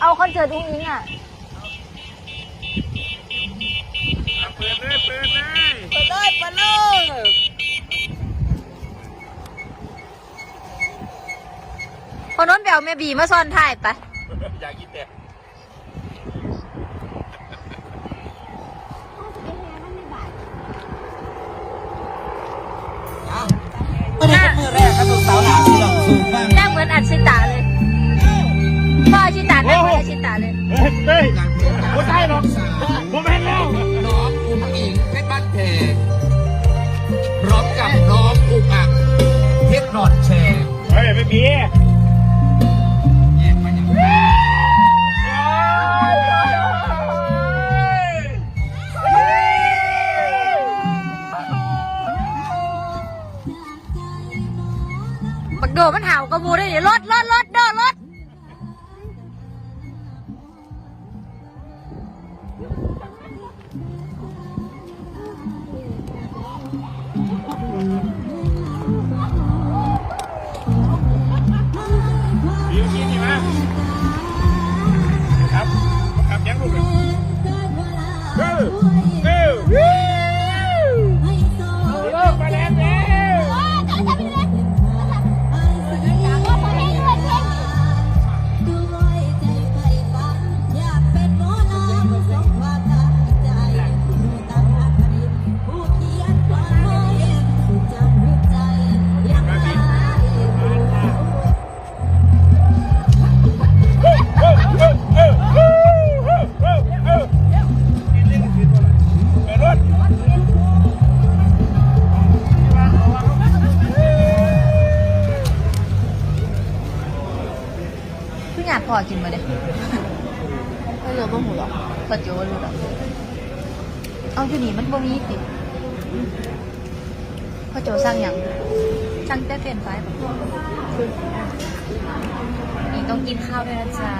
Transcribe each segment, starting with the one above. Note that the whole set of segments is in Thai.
เอาคอนเสิร์ตอุ้งอิงอะเปิดเลยเปิดเลยไปเลยไปเลยคนนู้นไปเอาแม่บีมาซ่อนถ่ายไปอยากกินแต่ไม่ได้เป็นมือแรกครับลูกสาวหลานที่เราสูงมาก หน้าเหมือนอัชิ เลยเฮ้ยเฮ้ยคนไทยหรอกผมเห็นแล้ว น้องอุ้งอิงเพชรบ้านแพงพร้อมกับน้องอุกอักเพชรนอนแชร์เฮ้ยไม่มีแยกมาอย่างนี้บักโดมันเห่ากระมูได้เดี๋ยวรถรถรถโดดรถ มี พี่อยากพอกินมาเด้ไม่รู้ว่าหูหรอกปัจจุบันรู้หรอกเอาอยู่นี่มันบ่มีติพ่อโจสั่งหยังสั่งแต่เฟรนช์ฟรายปะนี่ต้องกินข้าวด้วยนะจ๊ะ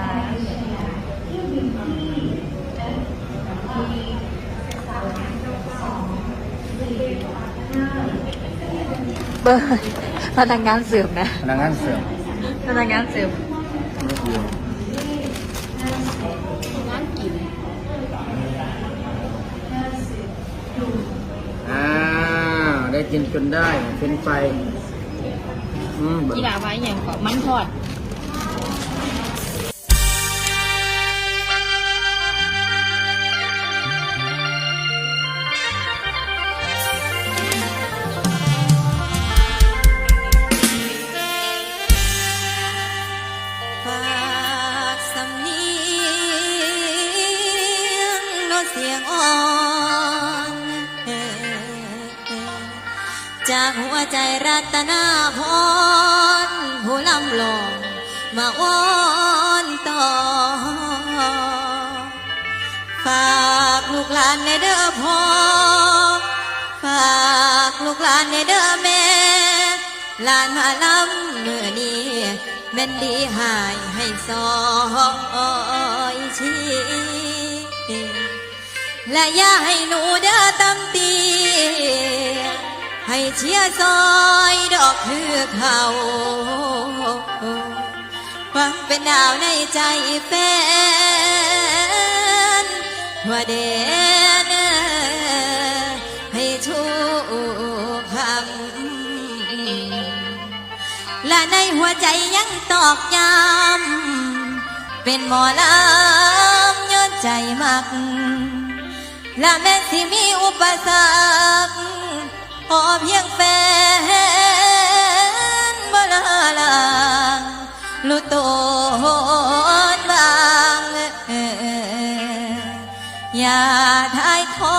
เบอร์พนักงานเสิร์ฟนะพนักงานเสริมพนักงานเสิร์ฟอ่า กินจนได้เป็นไฟ อืมกีฬาไว้อย่างก็มันทอด ใจรัตนาพรผู้ลำลงมาอ้อนต่อ ฝากลูกหลานในเด้อพ่อ ฝากลูกหลานในเด้อแม่ หลานมาลำเมื่อนี้แม่นดีหายให้ซอยชีและอย่าให้หนูเด้อตำตี ให้เชียร์ซอยดอกคือเขาหวังเป็นดาวในใจแฟนทั่วเดนให้ทุกคำและในหัวใจยังตอกย้ำเป็นหมอลำย้อนใจมักและแม้ที่มีอุปสรรค พอเพียงแฟนบ่ลาลางลุโตนบาง อย่าทายทอ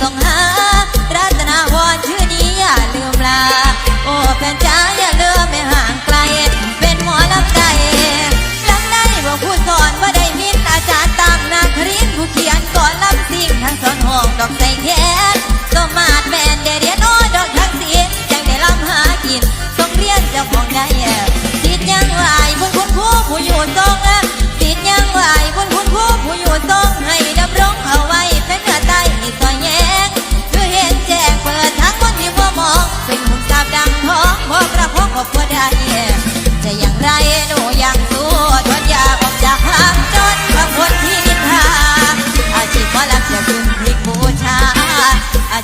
ส่งหา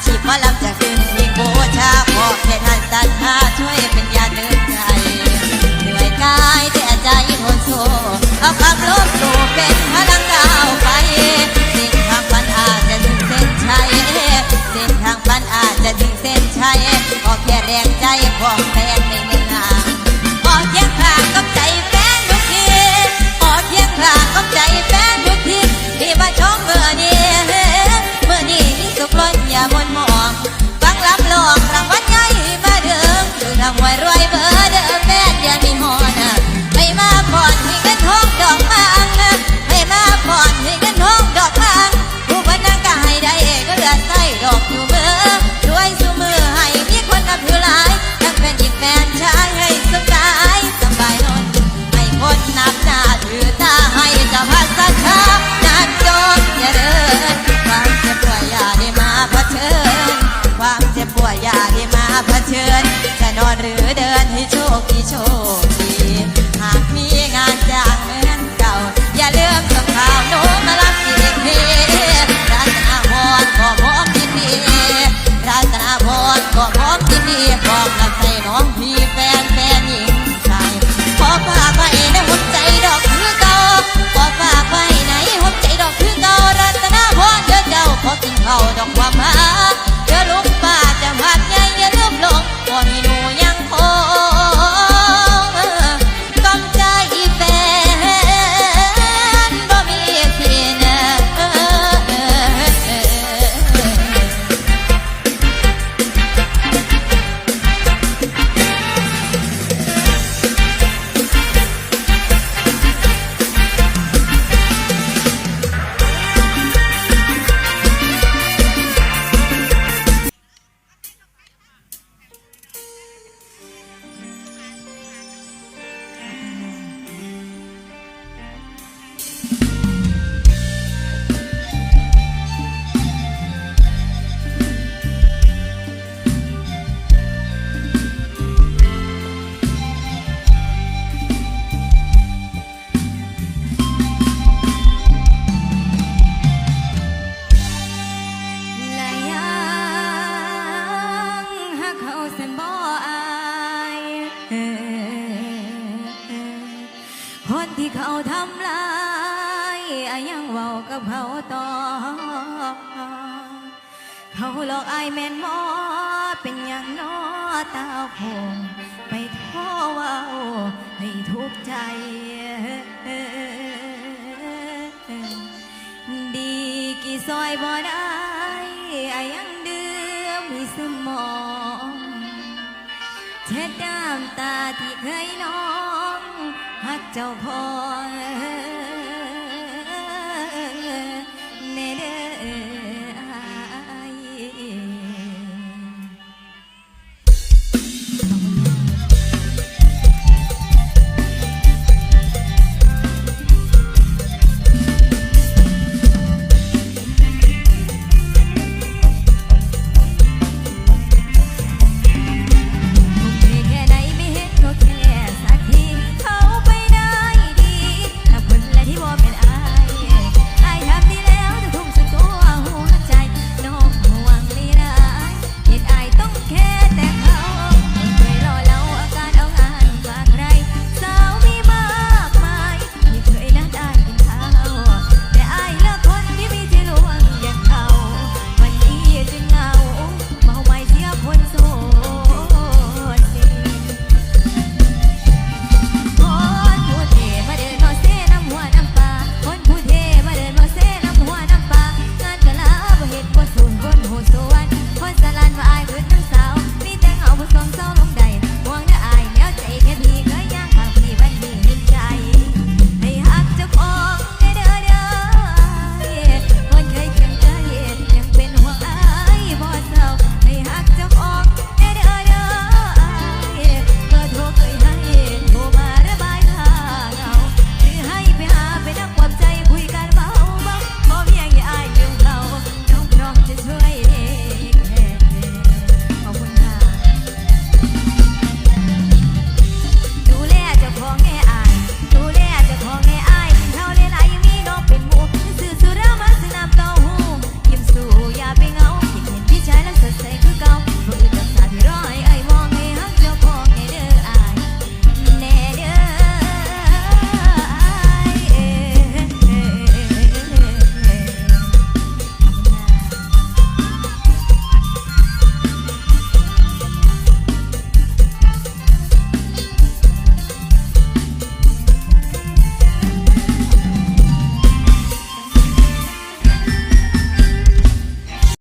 ชีพมาลำจะกซึ่งมีโบชาพอแค่ท่านตัดท่าช่วยเป็นยาเดินใจเหนื่อยกายแต่ใจทนโซเอาความโลภโซเป็นพลังดาวไปสิ่งทางปัญอาจะถึงเส้นชัยสิ่งทางปัญอาจะถึงเส้นชัยขอแค่แรงใจพอ เขาดอกความหา คนที่เขาทำลายอยังเว้ากับเขาต่อ เขาหลอกไอแม่นหมอเป็นอย่างน้อตาคงไปท้อเว้าให้ทุกใจดีกี่ซอยบ่ได้อยังเดือมมีสมอง ตาที่เคยน้องหักเจ้าพ่อ